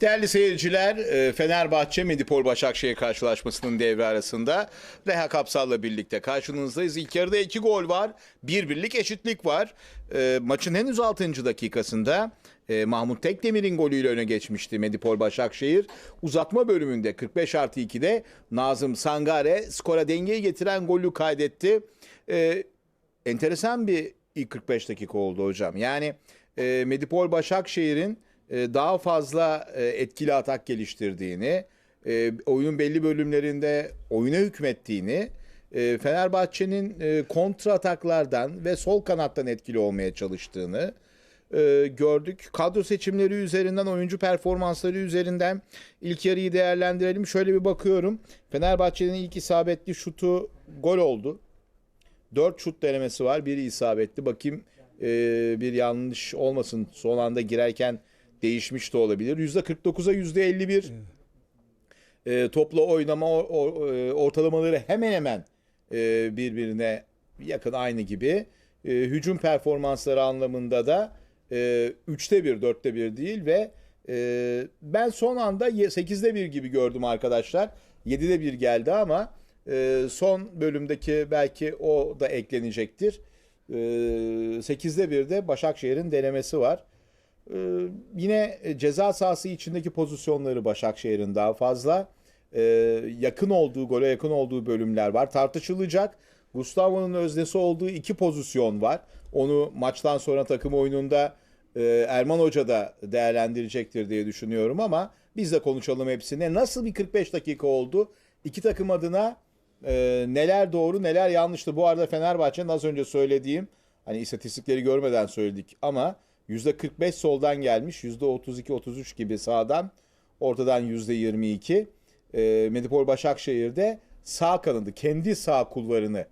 Değerli seyirciler, e, Fenerbahçe Medipol Başakşehir karşılaşmasının devre arasında Reha Kapsal'la birlikte karşınızdayız. İlk yarıda iki gol var, bir birlik eşitlik var. E, Maçın henüz 6. dakikasında e, Mahmut Tekdemir'in golüyle öne geçmişti Medipol Başakşehir. Uzatma bölümünde 45 artı 2'de Nazım Sangare skora dengeyi getiren golü kaydetti. Enteresan bir ilk 45 dakika oldu hocam. Yani Medipol Başakşehir'in e, daha fazla e, etkili atak geliştirdiğini, e, oyunun belli bölümlerinde oyuna hükmettiğini, Fenerbahçe'nin e, kontra ataklardan ve sol kanattan etkili olmaya çalıştığını gördük. Kadro seçimleri üzerinden, oyuncu performansları üzerinden ilk yarıyı değerlendirelim. Şöyle bir bakıyorum. Fenerbahçe'nin ilk isabetli şutu gol oldu. 4 şut denemesi var. Biri isabetli. Bakayım bir yanlış olmasın. Son anda girerken değişmiş de olabilir. %49'a %51 e, topla oynama o- o- e, ortalamaları hemen hemen e, birbirine yakın aynı gibi. E, hücum performansları anlamında da e, 3'te 1, 4'te 1 değil ve e, ben son anda ye- 8'de 1 gibi gördüm arkadaşlar. 7'de 1 geldi ama e, son bölümdeki belki o da eklenecektir. E, 8'de 1'de Başakşehir'in denemesi var. Ee, yine ceza sahası içindeki pozisyonları Başakşehir'in daha fazla. Ee, yakın olduğu, gole yakın olduğu bölümler var. Tartışılacak. Gustavo'nun öznesi olduğu iki pozisyon var. Onu maçtan sonra takım oyununda e, Erman Hoca da değerlendirecektir diye düşünüyorum ama biz de konuşalım hepsine. Nasıl bir 45 dakika oldu? İki takım adına e, neler doğru neler yanlıştı. Bu arada Fenerbahçe'nin az önce söylediğim hani istatistikleri görmeden söyledik ama %45 soldan gelmiş. %32-33 gibi sağdan. Ortadan %22. E, Medipol Başakşehir'de sağ kanadı kendi sağ kullarını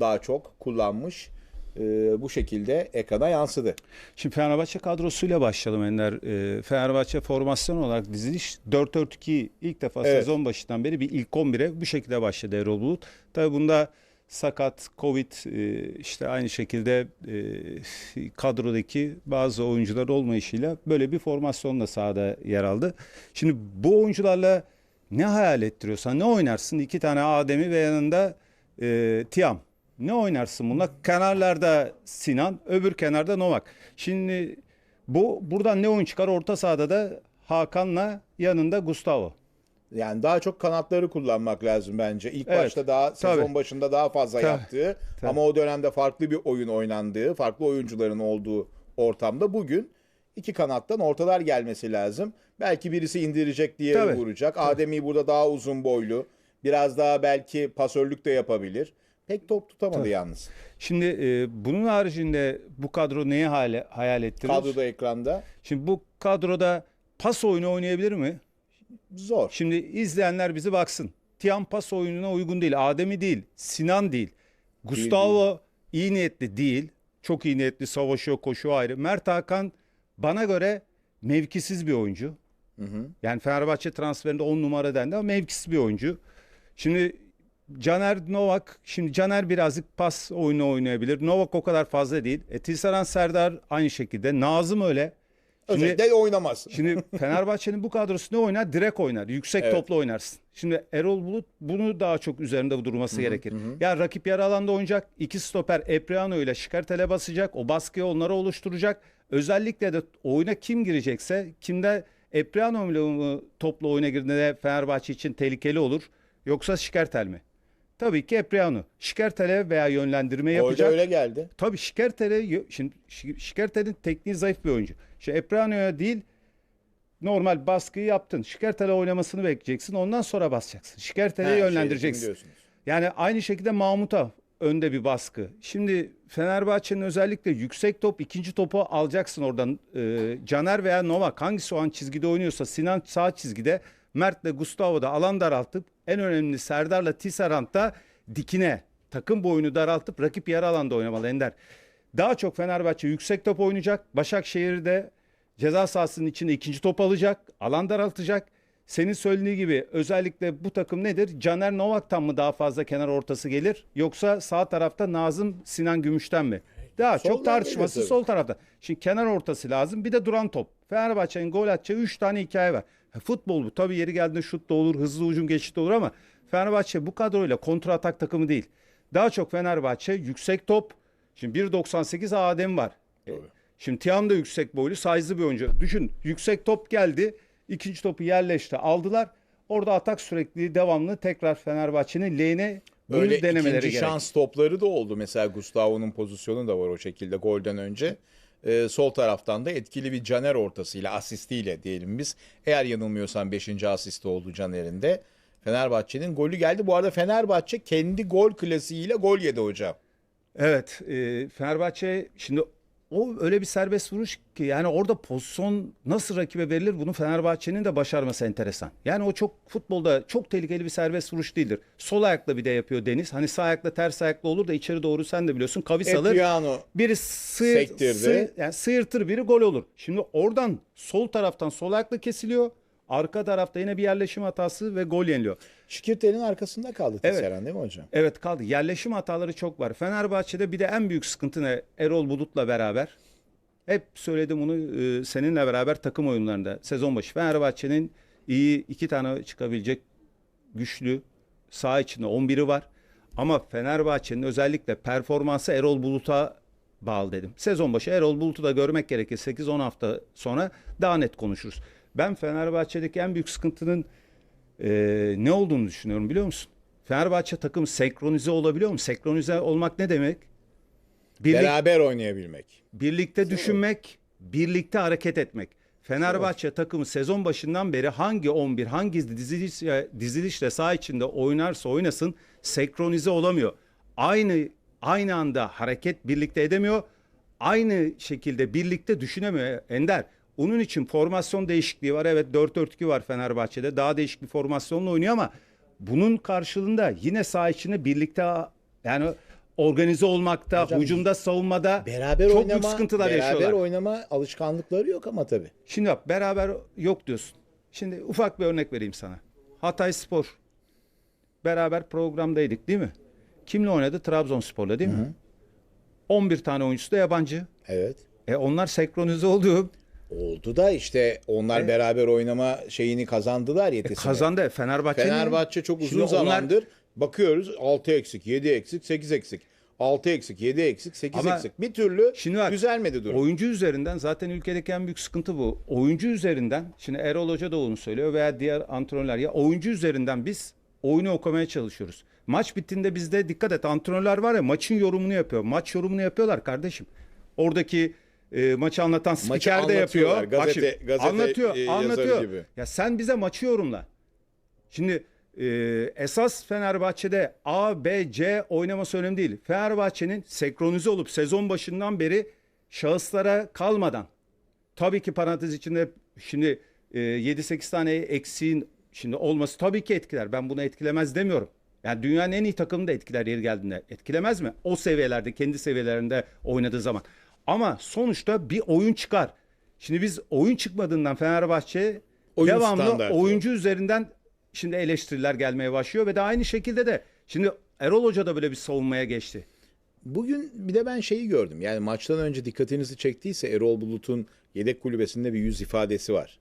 daha çok kullanmış. E, bu şekilde ekrana yansıdı. Şimdi Fenerbahçe kadrosuyla başlayalım Ender. Ee, Fenerbahçe formasyon olarak diziliş 4-4-2 ilk defa Evet. sezon başından beri bir ilk 11'e bu şekilde başladı Erol Bulut. Tabii bunda sakat, Covid e, işte aynı şekilde e, kadrodaki bazı oyuncular olmayışıyla böyle bir formasyonla sahada yer aldı. Şimdi bu oyuncularla ne hayal ettiriyorsan ne oynarsın? İki tane Adem'i ve yanında e, Tiam. Ne oynarsın bununla? Kenarlarda Sinan, öbür kenarda Novak. Şimdi bu buradan ne oyun çıkar? Orta sahada da Hakan'la yanında Gustavo. Yani daha çok kanatları kullanmak lazım bence. İlk Evet, başta daha sezon tabii. başında daha fazla Tabii, yaptığı tabii. ama o dönemde farklı bir oyun oynandığı, farklı oyuncuların olduğu ortamda bugün iki kanattan ortalar gelmesi lazım. Belki birisi indirecek diye Tabii, vuracak. Ademi burada daha uzun boylu. Biraz daha belki pasörlük de yapabilir. Pek top tutamadı yalnız. Şimdi e, bunun haricinde bu kadro neyi hayal, hayal ettiriyor? Kadroda ekranda Şimdi bu kadroda pas oyunu oynayabilir mi? Zor. Şimdi izleyenler bizi baksın. Tiam pas oyununa uygun değil. Adem'i değil. Sinan değil. Gustavo iyi niyetli değil. Çok iyi niyetli savaşıyor, koşuyor ayrı. Mert Hakan bana göre mevkisiz bir oyuncu. Yani Fenerbahçe transferinde 10 numara dendi ama mevkisiz bir oyuncu. Şimdi Caner Novak, şimdi Caner birazcık pas oyunu oynayabilir. Novak o kadar fazla değil. E, Tilsaran Serdar aynı şekilde. Nazım öyle. Şimdi- Özellikle oynamaz. Şimdi Fenerbahçe'nin bu kadrosu ne oynar? Direkt oynar. Yüksek Evet. topla oynarsın. Şimdi Erol Bulut bunu daha çok üzerinde durması gerekir. Ya rakip yarı alanda oynayacak. İki stoper Epriano ile Şikartel'e basacak. O baskıyı onlara oluşturacak. Özellikle de oyuna kim girecekse kimde Epriano ile mi topla oyuna girdiğinde Fenerbahçe için tehlikeli olur. Yoksa Şikartel mi? Tabii ki Epriano. Şikartel'e veya yönlendirme Golde yapacak. öyle geldi. Tabii Şikertel'e şimdi Şi- Şikertel'in tekniği zayıf bir oyuncu. Şimdi Eprano'ya değil normal baskıyı yaptın. Şikertel'e oynamasını bekleyeceksin. Ondan sonra basacaksın. Şikertel'e Ha, yönlendireceksin. şeydekini diyorsunuz. Yani aynı şekilde Mahmut'a önde bir baskı. Şimdi Fenerbahçe'nin özellikle yüksek top ikinci topu alacaksın oradan. Ee, Caner veya Novak hangisi o an çizgide oynuyorsa Sinan sağ çizgide Mert'le Gustavo da alan daraltıp en önemli Serdar'la Tisserand da dikine takım boyunu daraltıp rakip yarı alanda oynamalı Ender. Daha çok Fenerbahçe yüksek top oynayacak. Başakşehir'de ceza sahasının içinde ikinci top alacak. Alan daraltacak. Senin söylediğin gibi özellikle bu takım nedir? Caner Novak'tan mı daha fazla kenar ortası gelir? Yoksa sağ tarafta Nazım Sinan Gümüş'ten mi? Daha Soldan çok tartışması sol tarafta. Şimdi kenar ortası lazım. Bir de duran top. Fenerbahçe'nin gol atacağı 3 tane hikaye var. Futbol bu. Tabii yeri geldiğinde şut da olur, hızlı ucum geçit de olur ama Fenerbahçe bu kadroyla kontra atak takımı değil. Daha çok Fenerbahçe yüksek top. Şimdi 1.98 Adem var. E, Şimdi Tiam da yüksek boylu, size'lı bir oyuncu. Düşün yüksek top geldi. ikinci topu yerleşti, aldılar. Orada atak sürekli devamlı tekrar Fenerbahçe'nin lehine Öyle denemeleri ikinci gerek. şans topları da oldu. Mesela Gustavo'nun pozisyonu da var o şekilde golden önce. Ee, sol taraftan da etkili bir Caner ortasıyla, asistiyle diyelim biz. Eğer yanılmıyorsam 5. asisti oldu Caner'in de. Fenerbahçe'nin golü geldi. Bu arada Fenerbahçe kendi gol klasiğiyle gol yedi hocam. Evet, e, Fenerbahçe şimdi o öyle bir serbest vuruş ki yani orada pozisyon nasıl rakibe verilir bunu Fenerbahçe'nin de başarması enteresan. Yani o çok futbolda çok tehlikeli bir serbest vuruş değildir. Sol ayakla bir de yapıyor Deniz. Hani sağ ayakla ters ayakla olur da içeri doğru sen de biliyorsun. Kavis alır. Epiano Biri sıyır, sıyır- yani sıyırtır biri gol olur. Şimdi oradan sol taraftan sol ayakla kesiliyor. Arka tarafta yine bir yerleşim hatası ve gol yeniliyor. Şikirtel'in arkasında kaldı Evet. Tisserand değil mi hocam? Evet kaldı. Yerleşim hataları çok var. Fenerbahçe'de bir de en büyük sıkıntı ne? Erol Bulut'la beraber. Hep söyledim bunu e, seninle beraber takım oyunlarında sezon başı. Fenerbahçe'nin iyi iki tane çıkabilecek güçlü sağ içinde 11'i var. Ama Fenerbahçe'nin özellikle performansı Erol Bulut'a bağlı dedim. Sezon başı Erol Bulut'u da görmek gerekir. 8-10 hafta sonra daha net konuşuruz. Ben Fenerbahçe'deki en büyük sıkıntının e, ne olduğunu düşünüyorum biliyor musun? Fenerbahçe takım senkronize olabiliyor mu? Senkronize olmak ne demek? Birlik, Beraber oynayabilmek. birlikte düşünmek, birlikte hareket etmek. Fenerbahçe takımı sezon başından beri hangi 11, hangi diziliş, dizilişle saha içinde oynarsa oynasın senkronize olamıyor. Aynı aynı anda hareket birlikte edemiyor. Aynı şekilde birlikte düşünemiyor Ender. Onun için formasyon değişikliği var. Evet 4-4-2 var Fenerbahçe'de. Daha değişik bir formasyonla oynuyor ama bunun karşılığında yine saha içinde birlikte yani organize olmakta, Hocam, hücumda, savunmada Beraber çok oynama, büyük sıkıntılar beraber yaşıyorlar. oynama alışkanlıkları yok ama tabii. Şimdi bak beraber yok diyorsun. Şimdi ufak bir örnek vereyim sana. Hatay Spor. Beraber programdaydık değil mi? Kimle oynadı? Trabzonspor'la değil mi? 11 tane oyuncusu da yabancı. Evet. E onlar senkronize oldu. Oldu da işte onlar beraber oynama şeyini kazandılar E yetisini. kazandı. Fenerbahçe Fenerbahçe çok uzun Şimdi onlar- zamandır bakıyoruz 6 eksik, 7 eksik, 8 eksik. 6 eksik, 7 eksik, 8 Ama eksik. Bir türlü şimdi bak, düzelmedi durum. Oyuncu üzerinden zaten ülkedeki en büyük sıkıntı bu. Oyuncu üzerinden şimdi Erol Hoca da onu söylüyor veya diğer antrenörler ya oyuncu üzerinden biz oyunu okumaya çalışıyoruz. Maç bittiğinde bizde dikkat et antrenörler var ya maçın yorumunu yapıyor. Maç yorumunu yapıyorlar kardeşim. Oradaki e, maçı anlatan spiker de yapıyor. anlatıyorlar. Bak Gazete- şimdi, gazete, anlatıyor, e, anlatıyor. gibi. Ya sen bize maçı yorumla. Şimdi e, esas Fenerbahçe'de A, B, C oynaması önemli değil. Fenerbahçe'nin senkronize olup sezon başından beri şahıslara kalmadan tabii ki parantez içinde şimdi e, 7-8 tane eksiğin şimdi olması tabii ki etkiler. Ben bunu etkilemez demiyorum. Yani dünyanın en iyi takımını da etkiler yeri geldiğinde. Etkilemez mi? O seviyelerde, kendi seviyelerinde oynadığı zaman. Ama sonuçta bir oyun çıkar. Şimdi biz oyun çıkmadığından Fenerbahçe Oyun devamlı standartı. oyuncu üzerinden şimdi eleştiriler gelmeye başlıyor ve de aynı şekilde de şimdi Erol Hoca da böyle bir savunmaya geçti. Bugün bir de ben şeyi gördüm. Yani maçtan önce dikkatinizi çektiyse Erol Bulut'un yedek kulübesinde bir yüz ifadesi var.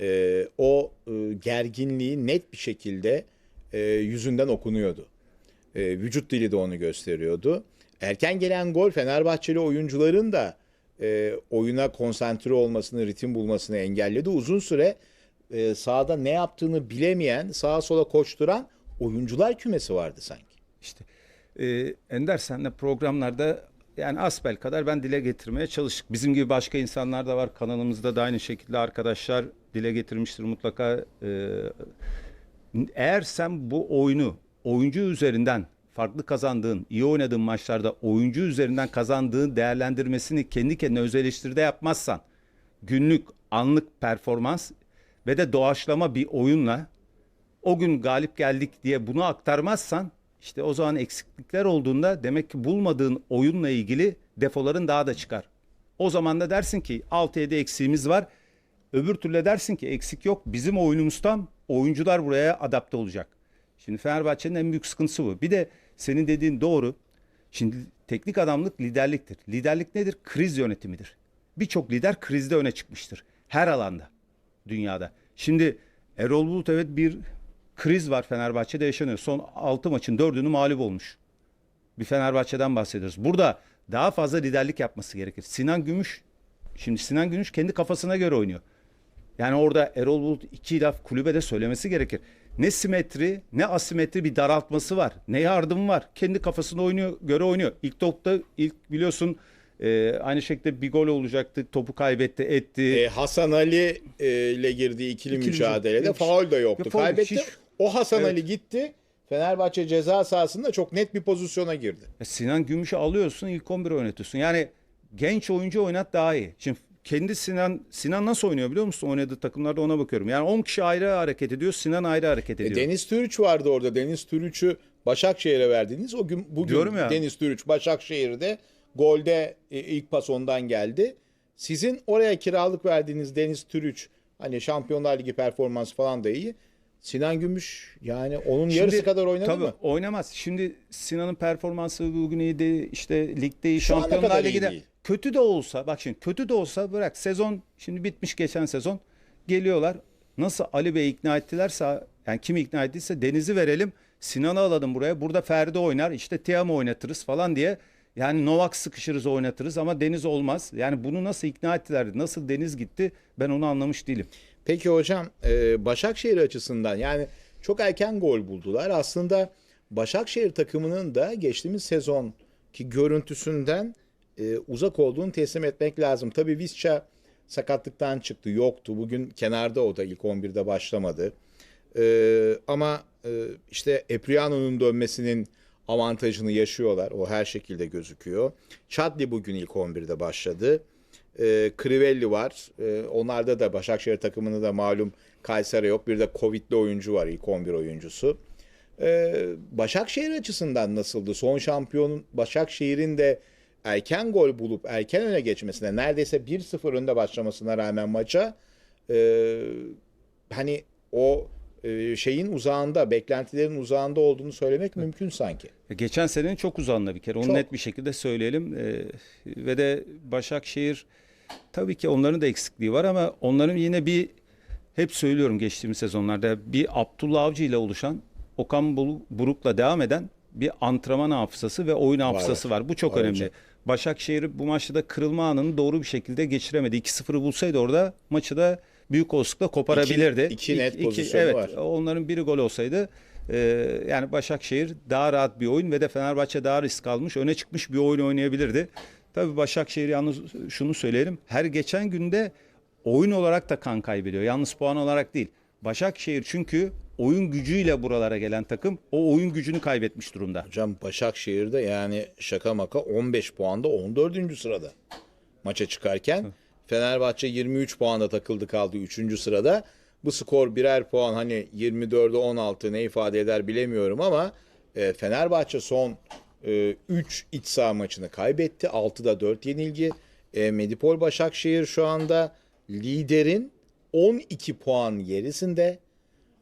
Ee, o e, gerginliği net bir şekilde e, yüzünden okunuyordu. E, vücut dili de onu gösteriyordu. Erken gelen gol Fenerbahçeli oyuncuların da e, oyuna konsantre olmasını, ritim bulmasını engelledi. Uzun süre e, sahada ne yaptığını bilemeyen, sağa sola koşturan oyuncular kümesi vardı sanki. İşte e, Ender senle programlarda yani asbel kadar ben dile getirmeye çalıştık. Bizim gibi başka insanlar da var. Kanalımızda da aynı şekilde arkadaşlar dile getirmiştir mutlaka. E, eğer sen bu oyunu oyuncu üzerinden farklı kazandığın, iyi oynadığın maçlarda oyuncu üzerinden kazandığın değerlendirmesini kendi kendine öz eleştiride yapmazsan günlük anlık performans ve de doğaçlama bir oyunla o gün galip geldik diye bunu aktarmazsan işte o zaman eksiklikler olduğunda demek ki bulmadığın oyunla ilgili defoların daha da çıkar. O zaman da dersin ki 6-7 eksiğimiz var. Öbür türlü dersin ki eksik yok. Bizim oyunumuz tam. Oyuncular buraya adapte olacak. Şimdi Fenerbahçe'nin en büyük sıkıntısı bu. Bir de senin dediğin doğru. Şimdi teknik adamlık liderliktir. Liderlik nedir? Kriz yönetimidir. Birçok lider krizde öne çıkmıştır. Her alanda dünyada. Şimdi Erol Bulut evet bir kriz var Fenerbahçe'de yaşanıyor. Son 6 maçın 4'ünü mağlup olmuş. Bir Fenerbahçe'den bahsediyoruz. Burada daha fazla liderlik yapması gerekir. Sinan Gümüş şimdi Sinan Gümüş kendi kafasına göre oynuyor. Yani orada Erol Bulut iki laf kulübede söylemesi gerekir. Ne simetri ne asimetri bir daraltması var. Ne yardım var. Kendi kafasına oynuyor, göre oynuyor. İlk topta ilk biliyorsun e, aynı şekilde bir gol olacaktı. Topu kaybetti, etti. E, Hasan Ali e, ile girdiği ikili, İkili mücadelede mücadele- faul da yoktu. Ya faul- Kaybetti. hiç- O Hasan Evet. Ali gitti. Fenerbahçe ceza sahasında çok net bir pozisyona girdi. E, Sinan Gümüş'ü alıyorsun ilk 11 oynatıyorsun. Yani genç oyuncu oynat daha iyi. Şimdi kendi Sinan Sinan nasıl oynuyor biliyor musun? Oynadığı takımlarda ona bakıyorum. Yani 10 kişi ayrı hareket ediyor. Sinan ayrı hareket E, ediyor. Deniz Türüç vardı orada. Deniz Türüç'ü Başakşehir'e verdiniz. O gün bugün Diyorum ya. Deniz Türüç Başakşehir'de golde e, ilk pas ondan geldi. Sizin oraya kiralık verdiğiniz Deniz Türüç hani Şampiyonlar Ligi performansı falan da iyi. Sinan Gümüş yani onun yarısı kadar oynadı tabii, mı? oynamaz. Şimdi Sinan'ın performansı bugün iyiydi. İşte ligde iyi. Şampiyonlar iyi Ligi'de değil. Kötü de olsa bak şimdi kötü de olsa bırak sezon şimdi bitmiş geçen sezon geliyorlar. Nasıl Ali Bey ikna ettilerse yani kim ikna ettiyse Deniz'i verelim. Sinan'ı alalım buraya. Burada Ferdi oynar. işte Tiam'ı oynatırız falan diye. Yani Novak sıkışırız oynatırız ama Deniz olmaz. Yani bunu nasıl ikna ettiler? Nasıl Deniz gitti? Ben onu anlamış değilim. Peki hocam e, Başakşehir açısından yani çok erken gol buldular. Aslında Başakşehir takımının da geçtiğimiz sezonki görüntüsünden e, uzak olduğunu teslim etmek lazım. Tabii Visca sakatlıktan çıktı yoktu. Bugün kenarda o da ilk 11'de başlamadı. E, ama e, işte Epriano'nun dönmesinin avantajını yaşıyorlar. O her şekilde gözüküyor. Chadli bugün ilk 11'de başladı. E, Crivelli var. E, onlarda da Başakşehir takımında da malum Kayseri yok. Bir de Covid'li oyuncu var ilk 11 oyuncusu. E, Başakşehir açısından nasıldı? Son şampiyonun Başakşehir'in de erken gol bulup erken öne geçmesine neredeyse 1-0 önde başlamasına rağmen maça e, hani o e, şeyin uzağında, beklentilerin uzağında olduğunu söylemek mümkün sanki. E, Geçen senenin çok uzağında bir kere. Onu Çok. net bir şekilde söyleyelim. Ee, ve de Başakşehir tabii ki onların da eksikliği var ama onların yine bir hep söylüyorum geçtiğimiz sezonlarda bir Abdullah Avcı ile oluşan Okan Buruk'la devam eden bir antrenman hafızası ve oyun hafızası var. Bu çok Var önemli. hocam. Başakşehir bu maçta da kırılma anını doğru bir şekilde geçiremedi. 2-0'ı bulsaydı orada maçı da büyük olasılıkla koparabilirdi. İki- iki net İki- pozisyonu evet, var. Onların biri gol olsaydı e, yani Başakşehir daha rahat bir oyun ve de Fenerbahçe daha risk almış, öne çıkmış bir oyun oynayabilirdi. Tabii Başakşehir yalnız şunu söyleyelim. Her geçen günde oyun olarak da kan kaybediyor. Yalnız puan olarak değil. Başakşehir çünkü oyun gücüyle buralara gelen takım o oyun gücünü kaybetmiş durumda. Hocam Başakşehir'de yani şaka maka 15 puanda 14. sırada maça çıkarken Fenerbahçe 23 puanda takıldı kaldı 3. sırada. Bu skor birer puan hani 24'e 16 ne ifade eder bilemiyorum ama e, Fenerbahçe son 3 iç saha maçını kaybetti. 6'da 4 yenilgi. E, Medipol Başakşehir şu anda liderin 12 puan gerisinde.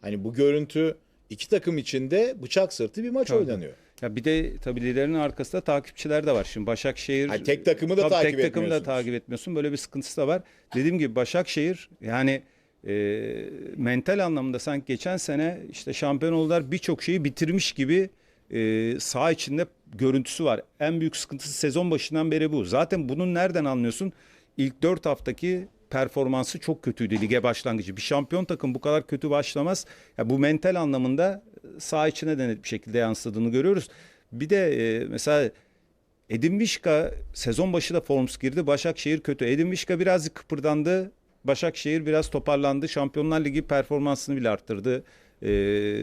Hani bu görüntü iki takım içinde bıçak sırtı bir maç oynanıyor. Ya bir de tabii liderin arkasında takipçiler de var. Şimdi Başakşehir Ha, tek takımı da Tabii takip tek takımı da takip etmiyorsun. Böyle bir sıkıntısı da var. Dediğim gibi Başakşehir yani e, mental anlamda sanki geçen sene işte şampiyon oldular birçok şeyi bitirmiş gibi e, saha içinde görüntüsü var. En büyük sıkıntısı sezon başından beri bu. Zaten bunun nereden anlıyorsun? İlk 4 haftaki performansı çok kötüydü lige başlangıcı. Bir şampiyon takım bu kadar kötü başlamaz. Ya bu mental anlamında saha içine de net bir şekilde yansıdığını görüyoruz. Bir de e, mesela Edin Vişka sezon başı da formsuz girdi. Başakşehir kötü. Edin Vişka birazcık kıpırdandı. Başakşehir biraz toparlandı. Şampiyonlar Ligi performansını bile arttırdı. Ee,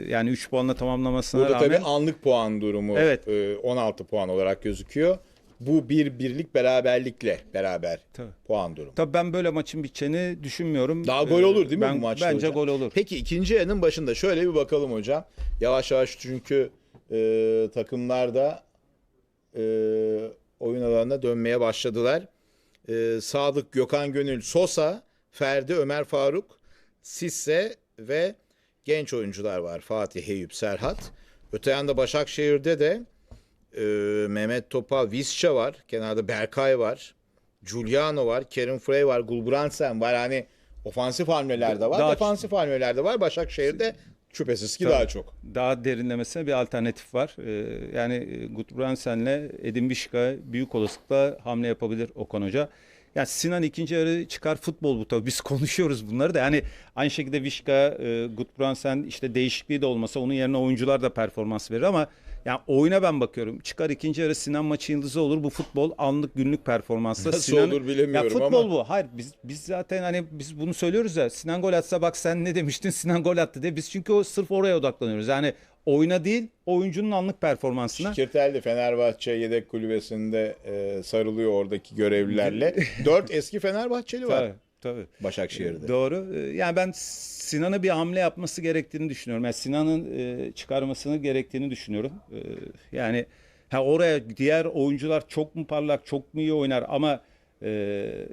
yani 3 puanla tamamlamasına Burada rağmen. tabii anlık puan durumu Evet. e, 16 puan olarak gözüküyor. Bu bir birlik beraberlikle beraber Tabii. puan durumu. Tabii ben böyle maçın biteceğini düşünmüyorum. Daha gol Ee, olur değil mi ben, bu maçta Bence hocam? gol olur. Peki ikinci yarının başında şöyle bir bakalım hocam. Yavaş yavaş çünkü e, takımlar da e, oyun alanına dönmeye başladılar. E, Sadık, Gökhan Gönül, Sosa, Ferdi, Ömer Faruk, Sisse ve genç oyuncular var. Fatih, Eyüp, Serhat. Öte yanda Başakşehir'de de e, Mehmet Topal, Visca var. Kenarda Berkay var. Giuliano var. Kerim Frey var. Gulbrandsen var. Hani Ofansif hamleler de var, Daha- defansif hamleler de var. Başakşehir'de şüphesiz ki daha çok. Daha derinlemesine bir alternatif var. Ee, yani e, Gudbrandsen'le Edin Vişka büyük olasılıkla hamle yapabilir Okan Hoca. Yani Sinan ikinci yarı çıkar futbol bu tabii. Biz konuşuyoruz bunları da. Yani aynı şekilde Vişka, e, Gudbrandsen işte değişikliği de olmasa onun yerine oyuncular da performans verir ama yani oyuna ben bakıyorum. Çıkar ikinci yarı Sinan maçı yıldızı olur. Bu futbol anlık günlük performansla. Nasıl Sinan- olur bilemiyorum ya futbol ama. bu. Hayır biz biz zaten hani biz bunu söylüyoruz ya. Sinan gol atsa bak sen ne demiştin? Sinan gol attı diye. Biz çünkü o sırf oraya odaklanıyoruz. Yani oyuna değil, oyuncunun anlık performansına. Şikirtel de Fenerbahçe yedek kulübesinde e, sarılıyor oradaki görevlilerle. Dört eski Fenerbahçeli var Tabii, tabii. Başakşehir'de. Doğru. Ee, Yani ben Sinan'a bir hamle yapması gerektiğini düşünüyorum. Yani Sinan'ın e, çıkarmasını gerektiğini düşünüyorum. Yani ha oraya diğer oyuncular çok mu parlak, çok mu iyi oynar ama e,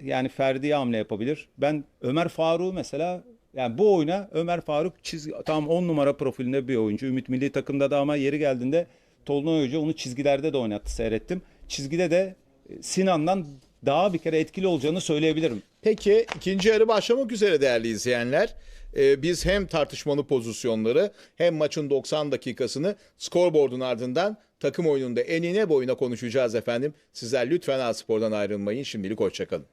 yani Ferdi'ye hamle yapabilir. Ben Ömer Faruk mesela yani bu oyuna Ömer Faruk çizgi tam 10 numara profilinde bir oyuncu. Ümit Milli takımda da ama yeri geldiğinde Tolunay Hoca onu çizgilerde de oynattı seyrettim. Çizgide de e, Sinan'dan daha bir kere etkili olacağını söyleyebilirim. Peki ikinci yarı başlamak üzere değerli izleyenler. Ee, biz hem tartışmalı pozisyonları hem maçın 90 dakikasını skorboardun ardından takım oyununda enine boyuna konuşacağız efendim. Sizler lütfen A Spor'dan ayrılmayın. Şimdilik hoşçakalın.